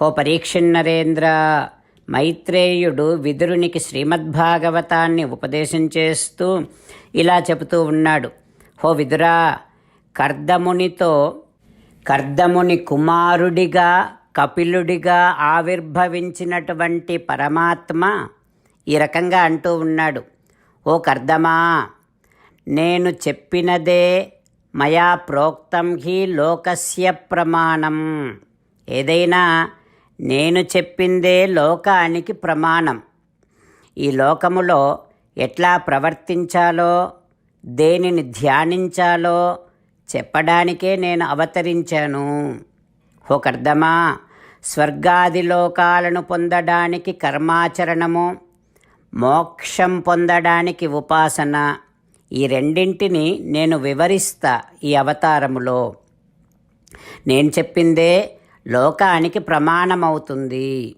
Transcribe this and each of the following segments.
హో పరీక్షిన్నరేంద్ర మైత్రేయుడు విదురునికి శ్రీమద్భాగవతాన్ని ఉపదేశం చేస్తూ ఇలా చెబుతూ ఉన్నాడు. హో విదురా కర్దమునితో కర్దముని కుమారుడిగా కపిలుడిగా ఆవిర్భవించినటువంటి పరమాత్మ ఈ రకంగా అంటూ ఉన్నాడు. ఓ కర్దమా నేను చెప్పినదే మయా ప్రోక్తం హి లోకస్య ప్రమాణం. ఏదైనా నేను చెప్పిందే లోకానికి ప్రమాణం. ఈ లోకములో ఎట్లా ప్రవర్తించాలో దేనిని ధ్యానించాలో చెప్పడానికే నేను అవతరించాను. ఒకర్ధమా స్వర్గాది లోకాలను పొందడానికి కర్మాచరణము మోక్షం పొందడానికి ఉపాసన ఈ రెండింటిని నేను వివరిస్తా ఈ అవతారములో. నేను చెప్పిందే లోకానికి ప్రమాణమవుతుంది.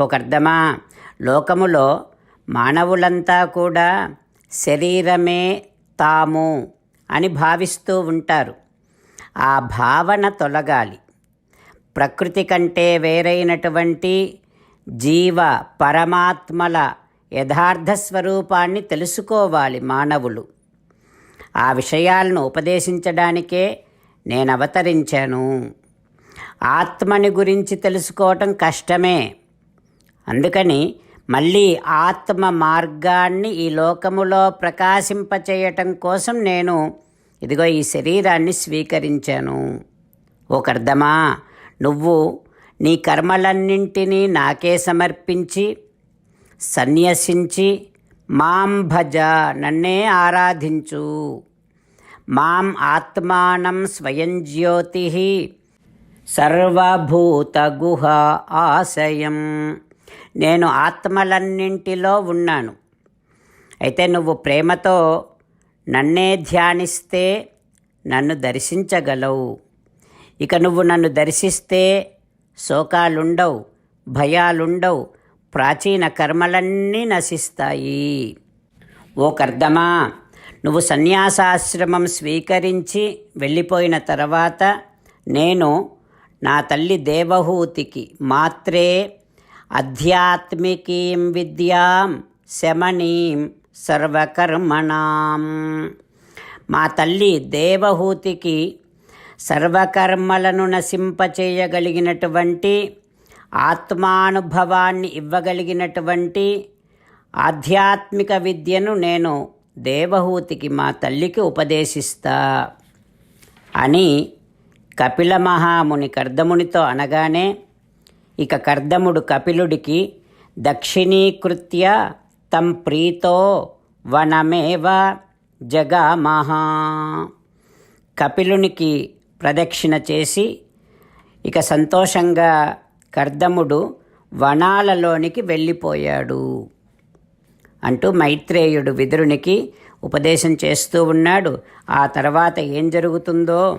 ఒకర్ధమా లోకములో మానవులంతా కూడా శరీరమే తాము అని భావిస్తూ ఉంటారు. ఆ భావన తొలగాలి. ప్రకృతి కంటే వేరైనటువంటి జీవ పరమాత్మల యథార్థ స్వరూపాన్ని తెలుసుకోవాలి మానవులు. ఆ విషయాలను ఉపదేశించడానికే నేను అవతరించాను ఆత్మని గురించి తెలుసుకోవటం కష్టమే. అందుకని మళ్ళీ ఆత్మ మార్గాన్ని ఈ లోకములో ప్రకాశింపచేయటం కోసం నేను ఇదిగో ఈ శరీరాన్ని స్వీకరించాను. ఒకర్ధమా నువ్వు నీ కర్మలన్నింటినీ నాకే సమర్పించి సన్యసించి మాం భజ నన్నే ఆరాధించు. మాం ఆత్మానం స్వయం జ్యోతి సర్వభూత గుహ ఆశయం. నేను ఆత్మలన్నింటిలో ఉన్నాను. అయితే నువ్వు ప్రేమతో నన్నే ధ్యానిస్తే నన్ను దర్శించగలవు. ఇక నువ్వు నన్ను దర్శిస్తే శోకాలుండవు భయాలుండవు ప్రాచీన కర్మలన్నీ నశిస్తాయి. ఓ కర్దమా నువ్వు సన్యాసాశ్రమం స్వీకరించి వెళ్ళిపోయిన తర్వాత నేను నా తల్లి దేవహూతికి మాత్రే ఆధ్యాత్మికీం విద్యాం శమనీం సర్వకర్మణాం. మా తల్లి దేవహూతికి సర్వకర్మలను నశింపచేయగలిగినటువంటి ఆత్మానుభవాన్ని ఇవ్వగలిగినటువంటి ఆధ్యాత్మిక విద్యను నేను దేవహూతికి మా తల్లికి ఉపదేశిస్తా అని కపిల మహాముని కర్దమునితో అనగానే ఇక కర్దముడు కపిలుడికి దక్షిణీకృత్య తం ప్రీతో వనమేవ జగామహా కపిలునికి ప్రదక్షిణ చేసి ఇక సంతోషంగా కర్దముడు వనాలలోనికి వెళ్ళిపోయాడు. అంటూ మైత్రేయుడు విదురునికి ఉపదేశం చేస్తూ ఉన్నాడు. ఆ తర్వాత ఏం జరుగుతుందో